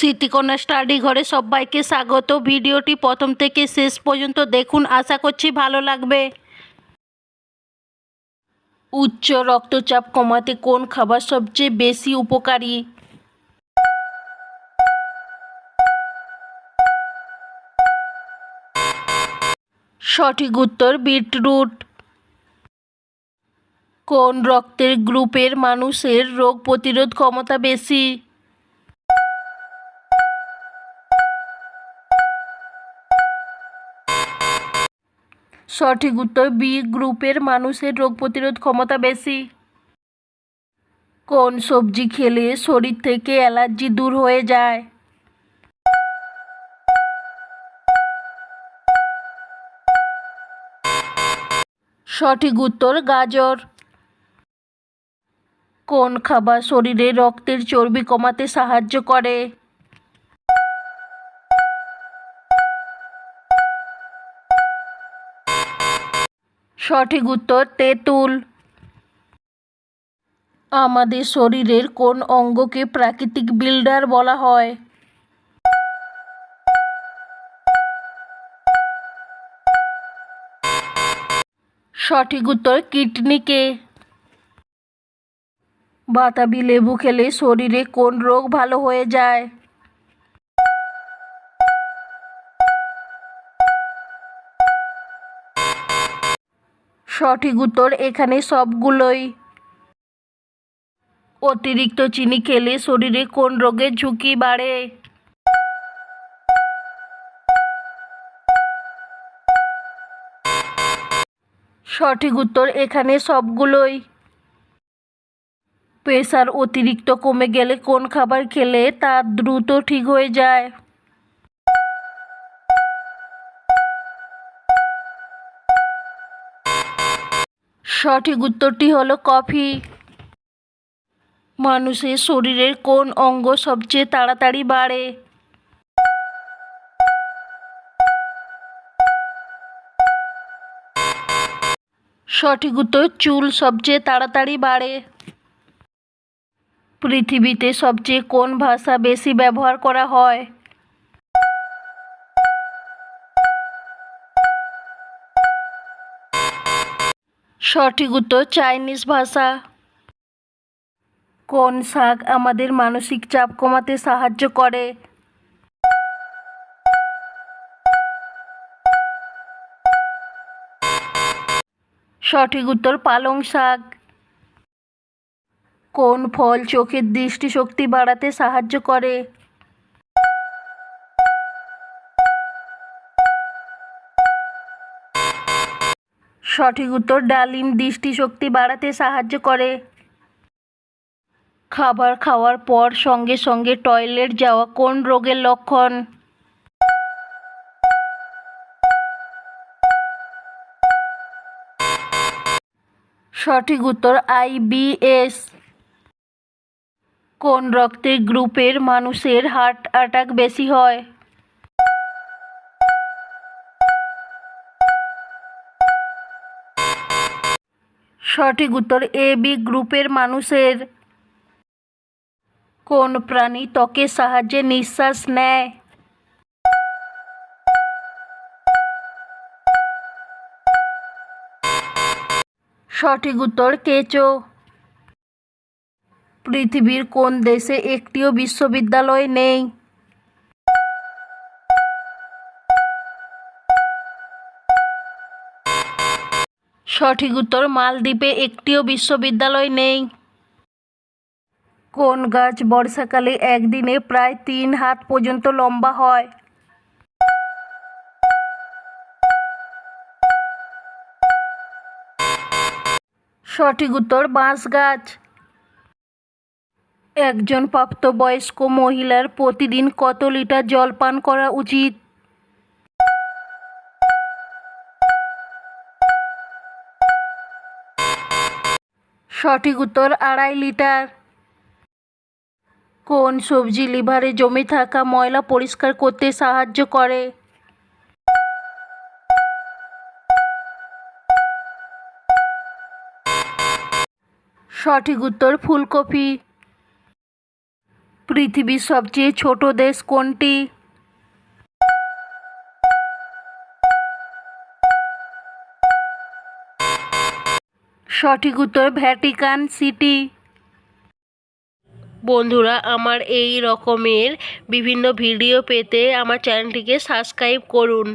স্মৃতিকন্যা study ঘরে সবাইকে স্বাগত। ভিডিওটি প্রথম থেকে শেষ পর্যন্ত দেখুন। আশা করছি ভালো লাগবে। উচ্চ রক্তচাপ কমাতে কোন খাবার সবচেয়ে বেশি উপকারী? সঠিক উত্তর, বিটরুট। কোন রক্তের গ্রুপের মানুষের রোগ প্রতিরোধ ক্ষমতা বেশি? সঠিক উত্তর বি, গ্রুপের মানুষের রোগ প্রতিরোধ ক্ষমতা বেশি। কোন সবজি খেলে শরীর থেকে অ্যালার্জি দূর হয়ে যায়? সঠিক উত্তর গাজর। কোন খাবার শরীরে রক্তের চর্বি কমাতে সাহায্য করে? সঠিক উত্তর, তেঁতুল। আমাদের শরীরের কোন অঙ্গকে প্রাকৃতিক বিল্ডার বলা হয়? সঠিক উত্তর, কিডনিকে। বাতাবি লেবু খেলে শরীরে কোন রোগ ভালো হয়ে যায়? সঠিক উত্তর এখানে সবগুলোই। অতিরিক্ত চিনি খেলে শরীরে কোন রোগের ঝুঁকি বাড়ে? সঠিক উত্তর এখানে সবগুলোই। প্রেশার অতিরিক্ত কমে গেলে কোন খাবার খেলে তা দ্রুত ঠিক হয়ে যায়? সঠিক উত্তরটি হলো কফি। মানুষের শরীরের কোন অঙ্গ সবচেয়ে তাড়াতাড়ি বাড়ে? সঠিক উত্তর, চুল সবচেয়ে তাড়াতাড়ি বাড়ে। পৃথিবীতে সবচেয়ে কোন ভাষা বেশি ব্যবহার করা হয়? সঠিক উত্তর চাইনিজ ভাষা। কোন শাক আমাদের মানসিক চাপ কমাতে সাহায্য করে? সঠিক উত্তর পালং শাক। কোন ফল চোখের দৃষ্টিশক্তি বাড়াতে সাহায্য করে? সঠিক উত্তর, ডালিম দৃষ্টিশক্তি বাড়াতে সাহায্য করে। খাবার খাওয়ার পর সঙ্গে সঙ্গে টয়লেট যাওয়া কোন রোগের লক্ষণ? সঠিক উত্তর আইবিএস কোন রক্তের গ্রুপের মানুষের হার্ট অ্যাটাক বেশি হয়? সঠিক উত্তর এ, বি গ্রুপের মানুষের। কোন প্রাণী ত্বকের সাহায্যে নিঃশ্বাস নেয়? সঠিক উত্তর কেঁচো। পৃথিবীর কোন দেশে একটিও বিশ্ববিদ্যালয় নেই? সঠিক উত্তর মালদ্বীপে একটিও বিশ্ববিদ্যালয় নেই। কোন গাছ বর্ষাকালে একদিনে প্রায় তিন হাত পর্যন্ত লম্বা হয়? সঠিক উত্তর বাঁশ গাছ। একজন প্রাপ্তবয়স্ক মহিলার প্রতিদিন কত লিটার জল পান করা উচিত? সঠিক উত্তর আড়াই লিটার। কোন সবজি লিভারে জমে থাকা ময়লা পরিষ্কার করতে সাহায্য করে? সঠিক উত্তর ফুলকপি। পৃথিবীর সবচেয়ে ছোট দেশ কোনটি? সঠিক উত্তর, ভ্যাটিকান সিটি। বন্ধুরা, আমার এই রকমের বিভিন্ন ভিডিও পেতে আমার চ্যানেলটিকে সাবস্ক্রাইব করুন।